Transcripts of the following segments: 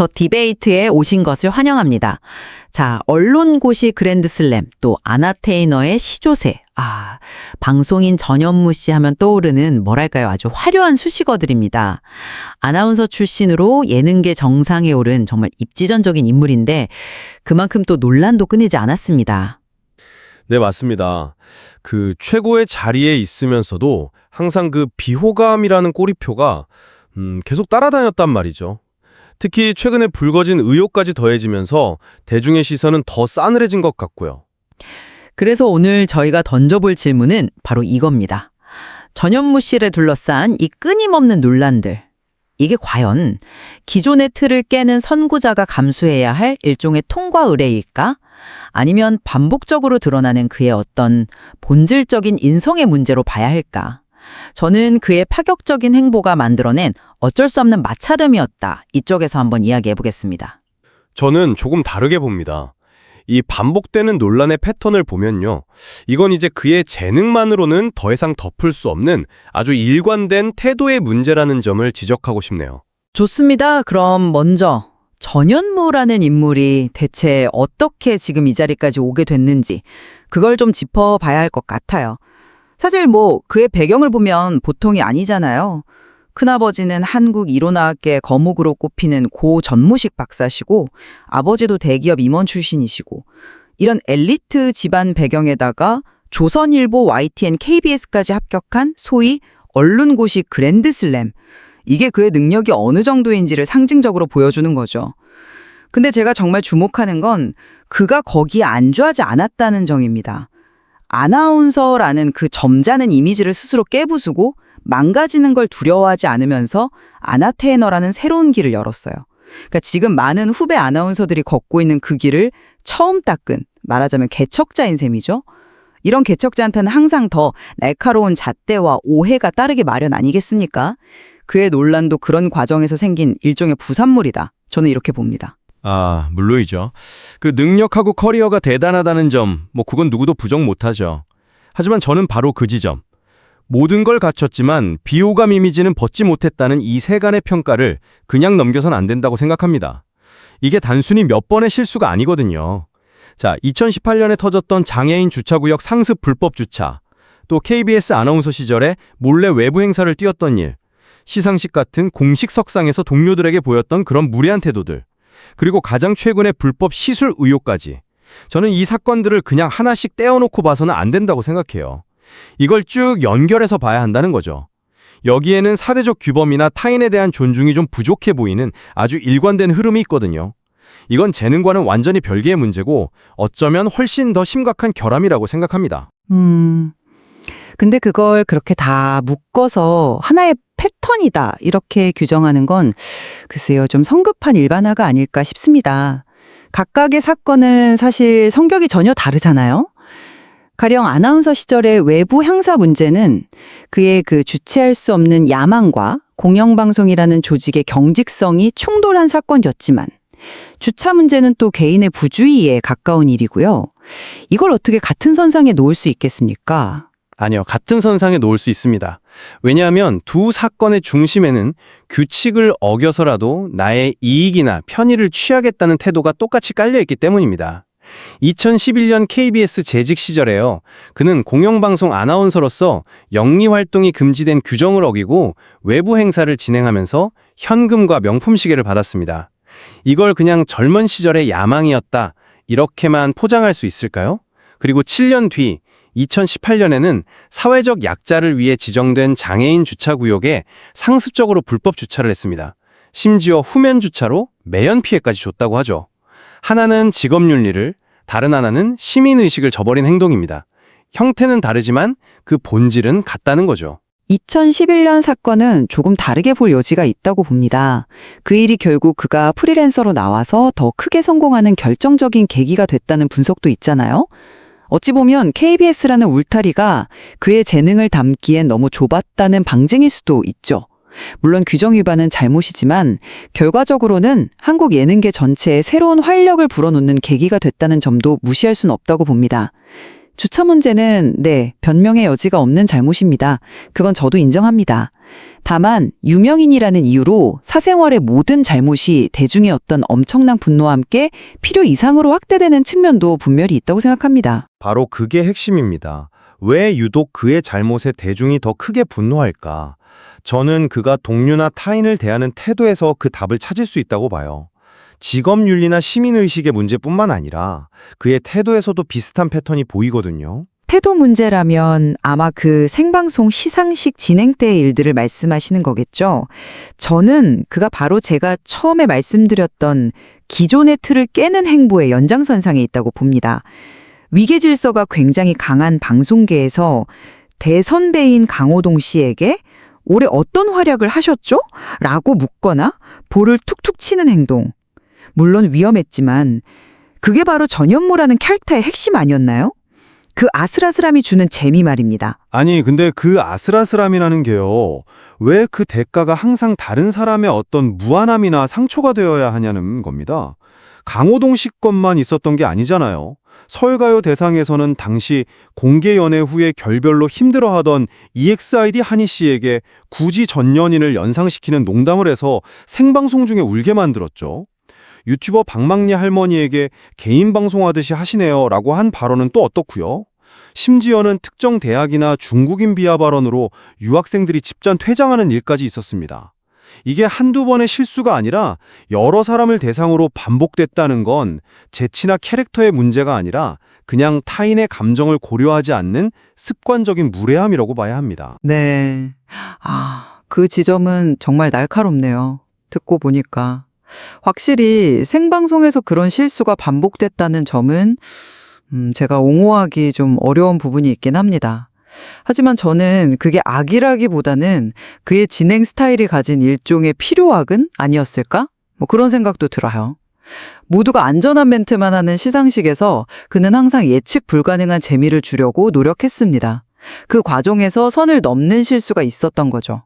더 디베이트에 오신 것을 환영합니다. 자, 언론고시 그랜드슬램, 또 아나테이너의 시조새. 아, 방송인 전현무 씨 하면 떠오르는 뭐랄까요. 아주 화려한 수식어들입니다. 아나운서 출신으로 예능계 정상에 오른 정말 입지전적인 인물인데 그만큼 또 논란도 끊이지 않았습니다. 네, 맞습니다. 그 최고의 자리에 있으면서도 항상 그 비호감이라는 꼬리표가 음, 계속 따라다녔단 말이죠. 특히 최근에 불거진 의혹까지 더해지면서 대중의 시선은 더 싸늘해진 것 같고요. 그래서 오늘 저희가 던져볼 질문은 바로 이겁니다. 전현무 씨를 둘러싼 이 끊임없는 논란들. 이게 과연 기존의 틀을 깨는 선구자가 감수해야 할 일종의 통과 의례일까? 아니면 반복적으로 드러나는 그의 어떤 본질적인 인성의 문제로 봐야 할까? 저는 그의 파격적인 행보가 만들어낸 어쩔 수 없는 마찰음이었다. 이쪽에서 한번 이야기해 보겠습니다. 저는 조금 다르게 봅니다. 이 반복되는 논란의 패턴을 보면요. 이건 이제 그의 재능만으로는 더 이상 덮을 수 없는 아주 일관된 태도의 문제라는 점을 지적하고 싶네요. 좋습니다. 그럼 먼저 전현무라는 인물이 대체 어떻게 지금 이 자리까지 오게 됐는지 그걸 좀 짚어봐야 할 것 같아요. 사실 뭐 그의 배경을 보면 보통이 아니잖아요. 큰아버지는 한국 이론화학계 거목으로 꼽히는 고 전무식 박사시고 아버지도 대기업 임원 출신이시고 이런 엘리트 집안 배경에다가 조선일보, YTN, KBS까지 합격한 소위 언론고시 그랜드슬램 이게 그의 능력이 어느 정도인지를 상징적으로 보여주는 거죠. 근데 제가 정말 주목하는 건 그가 거기에 안주하지 않았다는 점입니다. 아나운서라는 그 점잖은 이미지를 스스로 깨부수고 망가지는 걸 두려워하지 않으면서 아나테이너라는 새로운 길을 열었어요. 그러니까 지금 많은 후배 아나운서들이 걷고 있는 그 길을 처음 닦은 말하자면 개척자인 셈이죠. 이런 개척자한테는 항상 더 날카로운 잣대와 오해가 따르기 마련 아니겠습니까? 그의 논란도 그런 과정에서 생긴 일종의 부산물이다. 저는 이렇게 봅니다. 아, 물론이죠. 그 능력하고 커리어가 대단하다는 점, 뭐 그건 누구도 부정 못하죠. 하지만 저는 바로 그 지점. 모든 걸 갖췄지만 비호감 이미지는 벗지 못했다는 이 세간의 평가를 그냥 넘겨선 안 된다고 생각합니다. 이게 단순히 몇 번의 실수가 아니거든요. 자, 2018년에 터졌던 장애인 주차구역 상습 불법 주차, 또 KBS 아나운서 시절에 몰래 외부 행사를 뛰었던 일, 시상식 같은 공식 석상에서 동료들에게 보였던 그런 무례한 태도들, 그리고 가장 최근의 불법 시술 의혹까지. 저는 이 사건들을 그냥 하나씩 떼어놓고 봐서는 안 된다고 생각해요. 이걸 쭉 연결해서 봐야 한다는 거죠. 여기에는 사회적 규범이나 타인에 대한 존중이 좀 부족해 보이는 아주 일관된 흐름이 있거든요. 이건 재능과는 완전히 별개의 문제고 어쩌면 훨씬 더 심각한 결함이라고 생각합니다. 음. 근데 그걸 그렇게 다 묶어서 하나의 패턴이다. 이렇게 규정하는 건 글쎄요. 좀 성급한 일반화가 아닐까 싶습니다. 각각의 사건은 사실 성격이 전혀 다르잖아요. 가령 아나운서 시절의 외부 향사 문제는 그의 그 주체할 수 없는 야망과 공영방송이라는 조직의 경직성이 충돌한 사건이었지만 주차 문제는 또 개인의 부주의에 가까운 일이고요. 이걸 어떻게 같은 선상에 놓을 수 있겠습니까? 아니요, 같은 선상에 놓을 수 있습니다. 왜냐하면 두 사건의 중심에는 규칙을 어겨서라도 나의 이익이나 편의를 취하겠다는 태도가 똑같이 깔려있기 때문입니다. 2011년 KBS 재직 시절에요. 그는 공영방송 아나운서로서 영리 활동이 금지된 규정을 어기고 외부 행사를 진행하면서 현금과 명품 시계를 받았습니다. 이걸 그냥 젊은 시절의 야망이었다. 이렇게만 포장할 수 있을까요? 그리고 7년 뒤 2018년에는 사회적 약자를 위해 지정된 장애인 주차 구역에 상습적으로 불법 주차를 했습니다. 심지어 후면 주차로 매연 피해까지 줬다고 하죠. 하나는 직업윤리를, 다른 하나는 시민의식을 저버린 행동입니다. 형태는 다르지만 그 본질은 같다는 거죠. 2011년 사건은 조금 다르게 볼 여지가 있다고 봅니다. 그 일이 결국 그가 프리랜서로 나와서 더 크게 성공하는 결정적인 계기가 됐다는 분석도 있잖아요. 어찌 보면 KBS라는 울타리가 그의 재능을 담기엔 너무 좁았다는 방증일 수도 있죠. 물론 규정 위반은 잘못이지만 결과적으로는 한국 예능계 전체에 새로운 활력을 불어넣는 계기가 됐다는 점도 무시할 수는 없다고 봅니다. 주차 문제는 네, 변명의 여지가 없는 잘못입니다. 그건 저도 인정합니다. 다만 유명인이라는 이유로 사생활의 모든 잘못이 대중의 어떤 엄청난 분노와 함께 필요 이상으로 확대되는 측면도 분명히 있다고 생각합니다. 바로 그게 핵심입니다. 왜 유독 그의 잘못에 대중이 더 크게 분노할까? 저는 그가 동료나 타인을 대하는 태도에서 그 답을 찾을 수 있다고 봐요. 직업윤리나 시민의식의 문제뿐만 아니라 그의 태도에서도 비슷한 패턴이 보이거든요. 태도 문제라면 아마 그 생방송 시상식 진행 때의 일들을 말씀하시는 거겠죠. 저는 그가 바로 제가 처음에 말씀드렸던 기존의 틀을 깨는 행보의 연장선상에 있다고 봅니다. 위계 질서가 굉장히 강한 방송계에서 대선배인 강호동 씨에게 올해 어떤 활약을 하셨죠? 라고 묻거나 볼을 툭툭 치는 행동. 물론 위험했지만 그게 바로 전현무라는 캐릭터의 핵심 아니었나요? 그 아슬아슬함이 주는 재미 말입니다. 아니, 근데 그 아슬아슬함이라는 게요. 왜 그 대가가 항상 다른 사람의 어떤 무한함이나 상처가 되어야 하냐는 겁니다. 강호동 씨 것만 있었던 게 아니잖아요. 서울가요 대상에서는 당시 공개 연애 후에 결별로 힘들어하던 EXID 한희 씨에게 굳이 전 연인을 연상시키는 농담을 해서 생방송 중에 울게 만들었죠. 유튜버 박막리 할머니에게 개인 방송하듯이 하시네요 라고 한 발언은 또 어떻고요? 심지어는 특정 대학이나 중국인 비하 발언으로 유학생들이 집단 퇴장하는 일까지 있었습니다. 이게 한두 번의 실수가 아니라 여러 사람을 대상으로 반복됐다는 건 재치나 캐릭터의 문제가 아니라 그냥 타인의 감정을 고려하지 않는 습관적인 무례함이라고 봐야 합니다. 네. 아, 그 지점은 정말 날카롭네요. 듣고 보니까. 확실히 생방송에서 그런 실수가 반복됐다는 점은 음, 제가 옹호하기 좀 어려운 부분이 있긴 합니다. 하지만 저는 그게 악이라기보다는 그의 진행 스타일이 가진 일종의 필요악은 아니었을까? 뭐 그런 생각도 들어요. 모두가 안전한 멘트만 하는 시상식에서 그는 항상 예측 불가능한 재미를 주려고 노력했습니다. 그 과정에서 선을 넘는 실수가 있었던 거죠.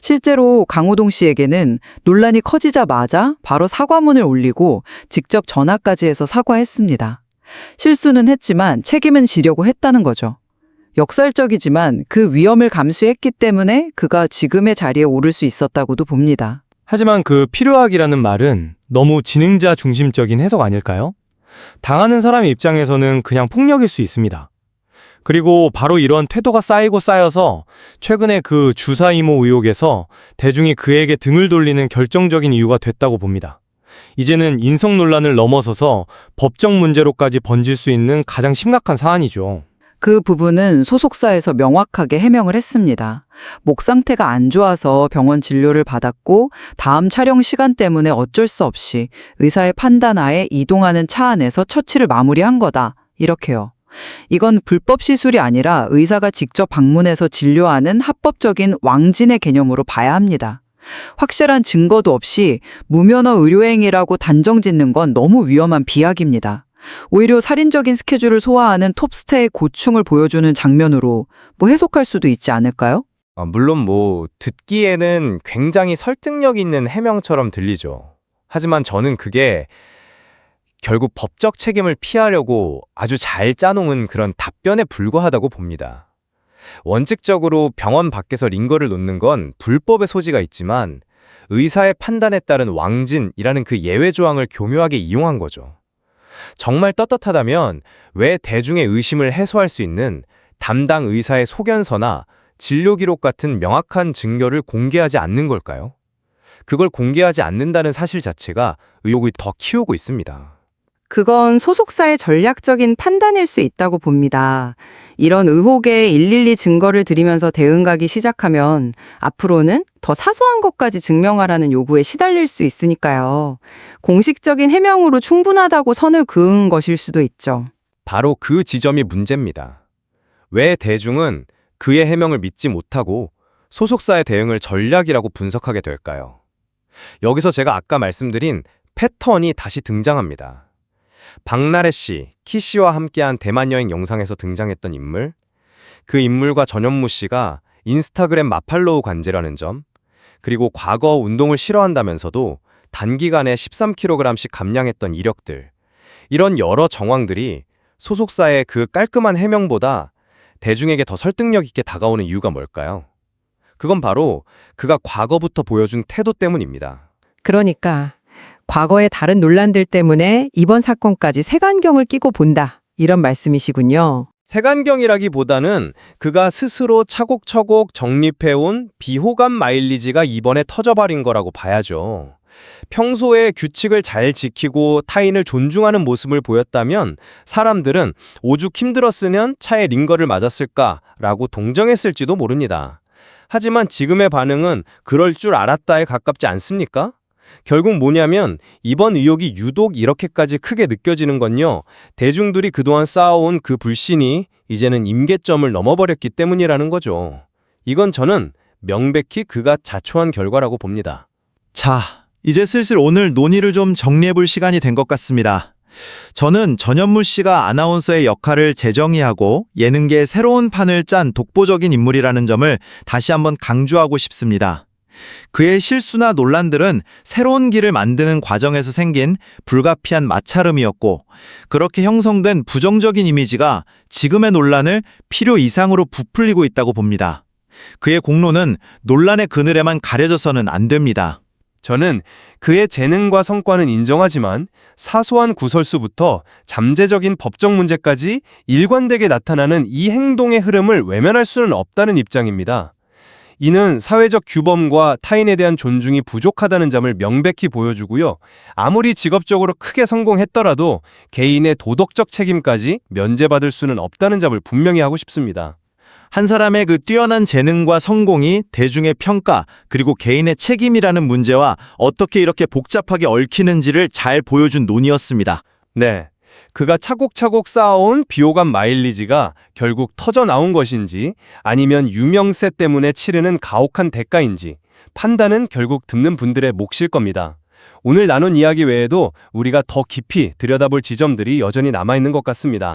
실제로 강호동 씨에게는 논란이 커지자마자 바로 사과문을 올리고 직접 전화까지 해서 사과했습니다. 실수는 했지만 책임은 지려고 했다는 거죠. 역설적이지만 그 위험을 감수했기 때문에 그가 지금의 자리에 오를 수 있었다고도 봅니다. 하지만 그 필요악이라는 말은 너무 진행자 중심적인 해석 아닐까요? 당하는 사람의 입장에서는 그냥 폭력일 수 있습니다. 그리고 바로 이런 태도가 쌓이고 쌓여서 최근에 그 주사 이모 의혹에서 대중이 그에게 등을 돌리는 결정적인 이유가 됐다고 봅니다. 이제는 인성 논란을 넘어서서 법적 문제로까지 번질 수 있는 가장 심각한 사안이죠. 그 부분은 소속사에서 명확하게 해명을 했습니다. 목 상태가 안 좋아서 병원 진료를 받았고 다음 촬영 시간 때문에 어쩔 수 없이 의사의 판단하에 이동하는 차 안에서 처치를 마무리한 거다. 이렇게요. 이건 불법 시술이 아니라 의사가 직접 방문해서 진료하는 합법적인 왕진의 개념으로 봐야 합니다. 확실한 증거도 없이 무면허 의료행위라고 단정 짓는 건 너무 위험한 비약입니다. 오히려 살인적인 스케줄을 소화하는 톱스타의 고충을 보여주는 장면으로 뭐 해석할 수도 있지 않을까요? 아, 물론 뭐 듣기에는 굉장히 설득력 있는 해명처럼 들리죠. 하지만 저는 그게 결국 법적 책임을 피하려고 아주 잘 짜놓은 그런 답변에 불과하다고 봅니다. 원칙적으로 병원 밖에서 링거를 놓는 건 불법의 소지가 있지만 의사의 판단에 따른 왕진이라는 그 예외 조항을 교묘하게 이용한 거죠. 정말 떳떳하다면 왜 대중의 의심을 해소할 수 있는 담당 의사의 소견서나 진료 기록 같은 명확한 증거를 공개하지 않는 걸까요? 그걸 공개하지 않는다는 사실 자체가 의혹을 더 키우고 있습니다. 그건 소속사의 전략적인 판단일 수 있다고 봅니다. 이런 의혹에 112 증거를 들이면서 대응하기 시작하면 앞으로는 더 사소한 것까지 증명하라는 요구에 시달릴 수 있으니까요. 공식적인 해명으로 충분하다고 선을 그은 것일 수도 있죠. 바로 그 지점이 문제입니다. 왜 대중은 그의 해명을 믿지 못하고 소속사의 대응을 전략이라고 분석하게 될까요? 여기서 제가 아까 말씀드린 패턴이 다시 등장합니다. 박나래 씨, 키 씨와 함께한 대만 여행 영상에서 등장했던 인물, 그 인물과 전현무 씨가 인스타그램 마팔로우 관제라는 점, 그리고 과거 운동을 싫어한다면서도 단기간에 13kg씩 감량했던 이력들, 이런 여러 정황들이 소속사의 그 깔끔한 해명보다 대중에게 더 설득력 있게 다가오는 이유가 뭘까요? 그건 바로 그가 과거부터 보여준 태도 때문입니다. 그러니까 과거의 다른 논란들 때문에 이번 사건까지 색안경을 끼고 본다. 이런 말씀이시군요. 색안경이라기보다는 그가 스스로 차곡차곡 정립해온 비호감 마일리지가 이번에 터져버린 거라고 봐야죠. 평소에 규칙을 잘 지키고 타인을 존중하는 모습을 보였다면 사람들은 오죽 힘들었으면 차에 링거를 맞았을까라고 동정했을지도 모릅니다. 하지만 지금의 반응은 그럴 줄 알았다에 가깝지 않습니까? 결국 뭐냐면 이번 의혹이 유독 이렇게까지 크게 느껴지는 건요. 대중들이 그동안 쌓아온 그 불신이 이제는 임계점을 넘어버렸기 때문이라는 거죠. 이건 저는 명백히 그가 자초한 결과라고 봅니다. 자, 이제 슬슬 오늘 논의를 좀 정리해볼 시간이 된 것 같습니다. 저는 전현무 씨가 아나운서의 역할을 재정의하고 예능계의 새로운 판을 짠 독보적인 인물이라는 점을 다시 한번 강조하고 싶습니다. 그의 실수나 논란들은 새로운 길을 만드는 과정에서 생긴 불가피한 마찰음이었고 그렇게 형성된 부정적인 이미지가 지금의 논란을 필요 이상으로 부풀리고 있다고 봅니다. 그의 공로는 논란의 그늘에만 가려져서는 안 됩니다. 저는 그의 재능과 성과는 인정하지만 사소한 구설수부터 잠재적인 법적 문제까지 일관되게 나타나는 이 행동의 흐름을 외면할 수는 없다는 입장입니다. 이는 사회적 규범과 타인에 대한 존중이 부족하다는 점을 명백히 보여주고요. 아무리 직업적으로 크게 성공했더라도 개인의 도덕적 책임까지 면제받을 수는 없다는 점을 분명히 하고 싶습니다. 한 사람의 그 뛰어난 재능과 성공이 대중의 평가 그리고 개인의 책임이라는 문제와 어떻게 이렇게 복잡하게 얽히는지를 잘 보여준 논의였습니다. 네. 그가 차곡차곡 쌓아온 비호감 마일리지가 결국 터져 나온 것인지 아니면 유명세 때문에 치르는 가혹한 대가인지 판단은 결국 듣는 분들의 몫일 겁니다. 오늘 나눈 이야기 외에도 우리가 더 깊이 들여다볼 지점들이 여전히 남아있는 것 같습니다.